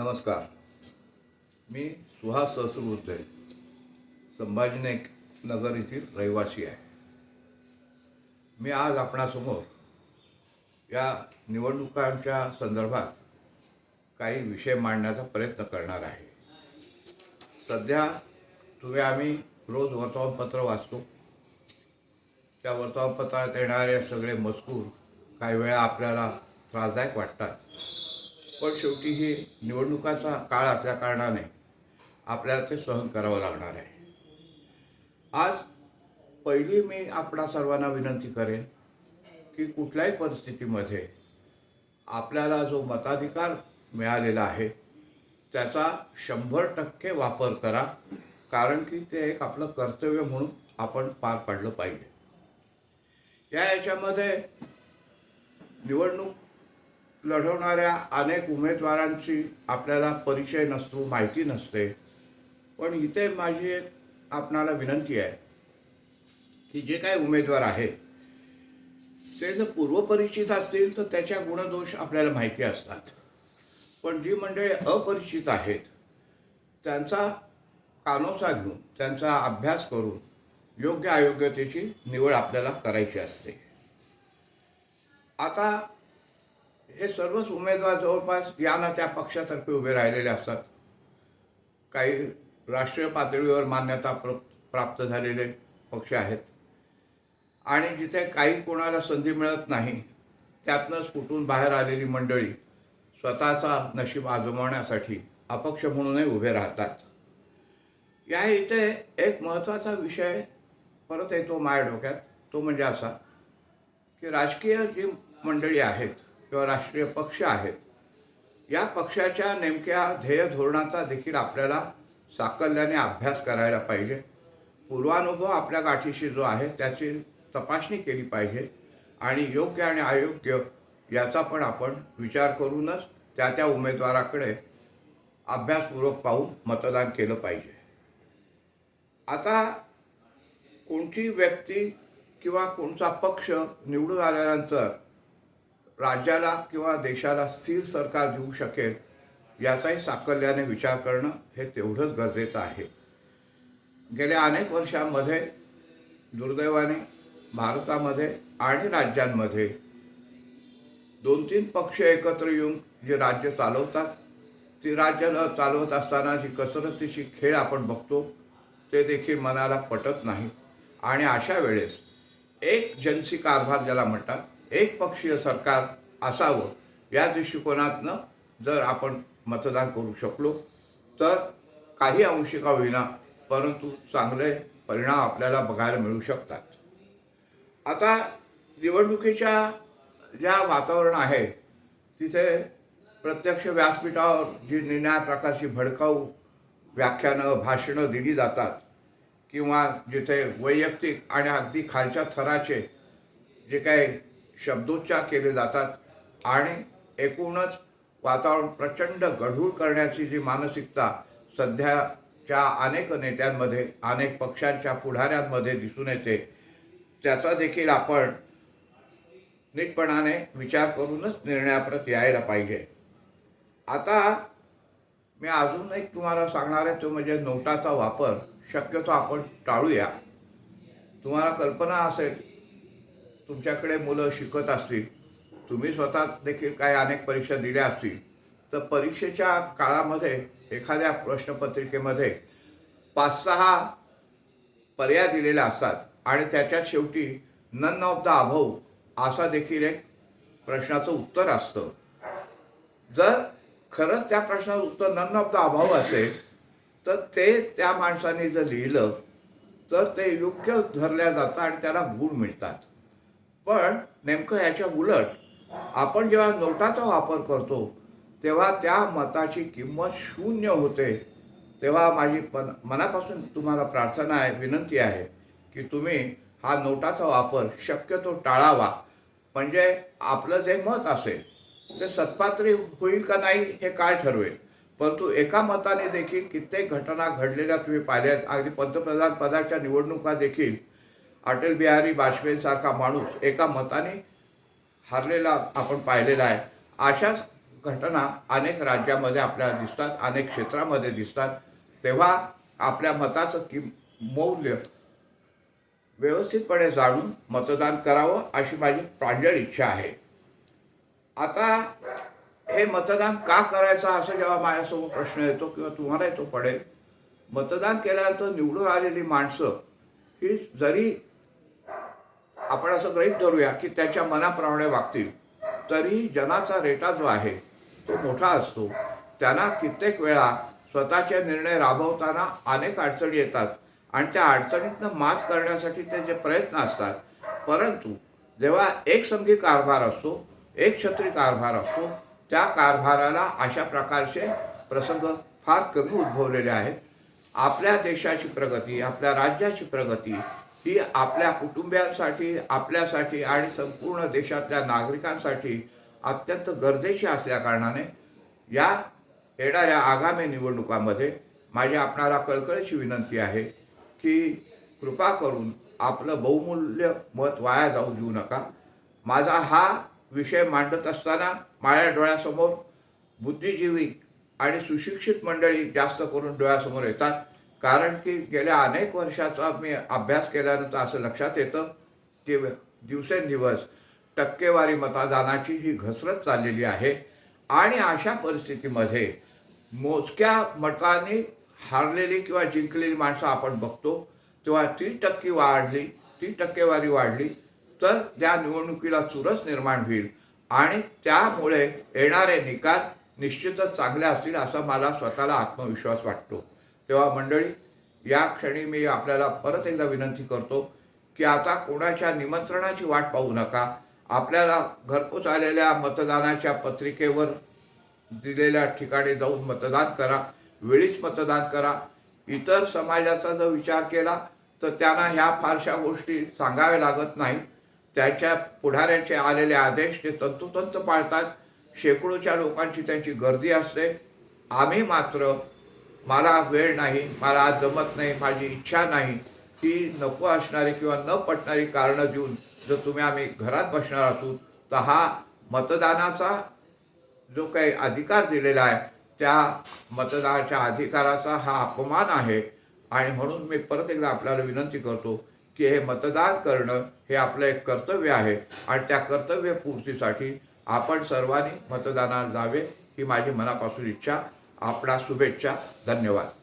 नमस्कार. मी सुहास सहस्रबुद्धे संभाजीनेक नगर येथील रहिवासी आहे. मी आज आपणासमोर या निवडणुकांच्या संदर्भात काही विषय मांडण्याचा प्रयत्न करणार आहे. सध्या तुम्ही आम्ही रोज वर्तमानपत्र वाचतो. त्या वर्तमानपत्रात येणारे सगळे मजकूर काही वेळा आपल्याला त्रासदायक वाटतात. पण शेवटी ही निवडणुकाचा काळ असल्या कारणाने आपल्याला ते सहन करावं लागणार आहे. आज पहिली मी आपणा सर्वांना विनंती करेन की कुठल्याही परिस्थितीमध्ये आपल्याला जो मताधिकार मिळालेला आहे त्याचा शंभर टक्के वापर करा कारण की ते एक आपलं कर्तव्य म्हणून आपण पार पाडलं पाहिजे. या याच्यामध्ये निवडणूक लढवणाऱ्या अनेक उमेदवारांची आपल्याला परिचय नसतो माहिती नसते. पण इथे माझी एक आपणाला विनंती आहे की जे काही उमेदवार आहेत ते जर पूर्वपरिचित असतील तर त्याच्या गुणदोष आपल्याला माहिती असतात. पण जी मंडळी अपरिचित आहेत त्यांचा कानोसा घेऊन त्यांचा अभ्यास करून योग्य अयोग्यतेची निवड आपल्याला करायची असते. आता हे सर्वच उमेदवार जवळपास या ना त्या पक्षातर्फे उभे राहिलेले असतात. काही राष्ट्रीय पातळीवर मान्यता प्र प्राप्त झालेले पक्ष आहेत. आणि जिथे काही कोणाला संधी मिळत नाही त्यातनंच फुटून बाहेर आलेली मंडळी स्वतःचा नशीब आजमावण्यासाठी अपक्ष म्हणूनही उभे राहतात. या इथे एक महत्त्वाचा विषय परत येतो माझ्या डोक्यात. तो म्हणजे असा की राजकीय जी मंडळी आहेत किंवा राष्ट्रीय पक्ष आहेत. या पक्षाच्या नेमक्या ध्येय धोरणाचा देखील आपल्याला साकल्याने अभ्यास करायला पाहिजे. पूर्वानुभव आपल्या गाठीशी जो आहे त्याची तपासणी केली पाहिजे आणि योग्य आणि अयोग्य याचा पण आपण विचार करूनच त्या त्या उमेदवाराकडे अभ्यासपूर्वक पाहून मतदान केलं पाहिजे. आता कोणती व्यक्ती किंवा कोणता पक्ष निवडून आल्यानंतर राज्याला किंवा देशाला स्थिर सरकार देऊ शकेल याचाही साकल्याने विचार करणं हे तेवढंच गरजेचं आहे. गेल्या अनेक वर्षांमध्ये दुर्दैवाने भारतामध्ये आणि राज्यांमध्ये दोन तीन पक्ष एकत्र येऊन जे राज्य चालवतात ती राज्य चालवत असताना जी कसरतीची खेळ आपण बघतो ते देखील मनाला पटत नाही आणि अशा वेळेस एक जनसी कारभार ज्याला म्हणतात एकपक्षीय सरकार असावं या दृष्टिकोनातनं जर आपण मतदान करू शकलो तर काही अंशिका होईना परंतु चांगले परिणाम आपल्याला बघायला मिळू शकतात. आता निवडणुकीच्या ज्या वातावरण आहे तिथे प्रत्यक्ष व्यासपीठावर जी निन्या प्रकारची भडकाऊ व्याख्यानं भाषणं दिली जातात किंवा जिथे वैयक्तिक आणि अगदी खालच्या थराचे जे काही शब्दोच्चार केले जातात आणि एकूणच वातावरण प्रचंड गढूळ करण्याची जी मानसिकता सध्याच्या अनेक नेत्यांमध्ये अनेक पक्षांच्या पुढाऱ्यांमध्ये दिसून येते त्याचा देखील आपण नीटपणाने विचार करूनच निर्णयाप्रत यायला पाहिजे. आता मी अजून एक तुम्हाला सांगणार आहे तो म्हणजे नोटाचा वापर. शक्यतो आपण टाळूया. तुम्हाला कल्पना असेल तुमच्याकडे मुलं शिकत असतील तुम्ही स्वतः देखील काही अनेक परीक्षा दिल्या असतील तर परीक्षेच्या काळामध्ये एखाद्या प्रश्नपत्रिकेमध्ये पाच सहा पर्याय दिलेले असतात आणि त्याच्या शेवटी नन ऑफ द अभव असा देखील एक प्रश्नाचं उत्तर असतं. जर खरंच त्या प्रश्नाचं उत्तर नन ऑफ द अभाव असेल तर ते त्या माणसाने जर लिहिलं तर ते योग्य धरल्या जातं आणि त्याला गुण मिळतात. पण नेमकं ह्याच्या उलट आपण जेव्हा नोटाचा वापर करतो तेव्हा त्या मताची किंमत शून्य होते. तेव्हा माझी पण मनापासून तुम्हाला प्रार्थना आहे विनंती आहे की तुम्ही हा नोटाचा वापर शक्यतो टाळावा. म्हणजे आपलं जे मत असेल ते सत्पात्री होईल का नाही हे काय ठरवेल? परंतु एका मताने देखील कित्येक घटना घडलेल्या तुम्ही पाहिल्यात. अगदी पंतप्रधान पदाच्या निवडणुका देखील अटल बिहारी वाजपेयीसारखा माणूस एका मताने हारलेला आपण पाहिलेला आहे. अशाच घटना अनेक राज्यामध्ये आपल्याला दिसतात अनेक क्षेत्रामध्ये दिसतात. तेव्हा आपल्या मताचं कि मौल्य व्यवस्थितपणे जाणून मतदान करावं अशी माझी प्रांजळ इच्छा आहे. आता हे मतदान का करायचं असं जेव्हा माझ्यासमोर प्रश्न येतो किंवा तुम्हालाही तो पडेल मतदान केल्यानंतर निवडून आलेली माणसं ही जरी आपण असं गृहीत धरूया की त्याच्या मनाप्रमाणे वागतील. तरी जनाचा रेटा जो आहे तो मोठा असतो. त्यांना कित्येक वेळा स्वतःचे निर्णय राबवताना अनेक अडचणी येतात आणि त्या अडचणीतनं मात करण्यासाठी ते जे प्रयत्न असतात परंतु जेव्हा एकसंघी कारभार असतो एक छत्री कारभार असतो त्या कारभाराला अशा प्रकारचे प्रसंग फार कमी उद्भवलेले आहेत. आपल्या देशाची प्रगती आपल्या राज्याची प्रगती ही आपल्या कुटुंबियांसाठी आपल्यासाठी आणि संपूर्ण देशातल्या नागरिकांसाठी अत्यंत गरजेची असल्याकारणाने या येणाऱ्या आगामी निवडणुकामध्ये माझी आपणाला कळकळीची विनंती आहे की कृपा करून आपलं बहुमूल्य मत वाया जाऊ देऊ नका. माझा हा विषय मांडत असताना माझ्या डोळ्यासमोर बुद्धिजीवी आणि सुशिक्षित मंडळी जास्त करून डोळ्यासमोर येतात. कारण की गेल्या अनेक वर्षाचा मी अभ्यास केल्यानंतर असं लक्षात येतं की दिवसेंदिवस टक्केवारी मतदानाची ही घसरत चाललेली आहे. आणि अशा परिस्थितीमध्ये मोजक्या मतांनी हारलेली किंवा जिंकलेली माणसं आपण बघतो तेव्हा ती टक्के वाढली ती टक्केवारी वाढली तर त्या निवडणुकीला चुरस निर्माण होईल. आणि त्यामुळे येणारे निकाल निश्चितच चांगले असतील असा मला स्वतःला आत्मविश्वास वाटतो. तेव्हा मंडळी या क्षणी मी आपल्याला परत एकदा विनंती करतो की आता कोणाच्या निमंत्रणाची वाट पाहू नका. आपल्याला घरपोच आलेल्या मतदानाच्या पत्रिकेवर दिलेल्या ठिकाणी जाऊन मतदान करा. वेळीच मतदान करा. इतर समाजाचा जर विचार केला तर त्यांना ह्या फारशा गोष्टी सांगाव्या लागत नाही. त्याच्या पुढाऱ्याचे आलेले आदेश ते तंतोतंत पाळतात. शेकडोच्या लोकांची त्यांची गर्दी असते. आम्ही मात्र मला वेळ नाही मला आज जमत नाही माझी इच्छा नाही ती नको असणारी किंवा न पटणारी कारणं देऊन जर तुम्ही आम्ही घरात बसणार असू तर हा मतदानाचा जो काही अधिकार दिलेला आहे त्या मतदानाच्या अधिकाराचा हा अपमान आहे. आणि म्हणून मी परत एकदा आपल्याला विनंती करतो की हे मतदान करणं हे आपलं एक कर्तव्य आहे. आणि त्या कर्तव्यपूर्तीसाठी आपण सर्वांनी मतदानाला जावे ही माझी मनापासून इच्छा. आपला शुभेच्छा. धन्यवाद.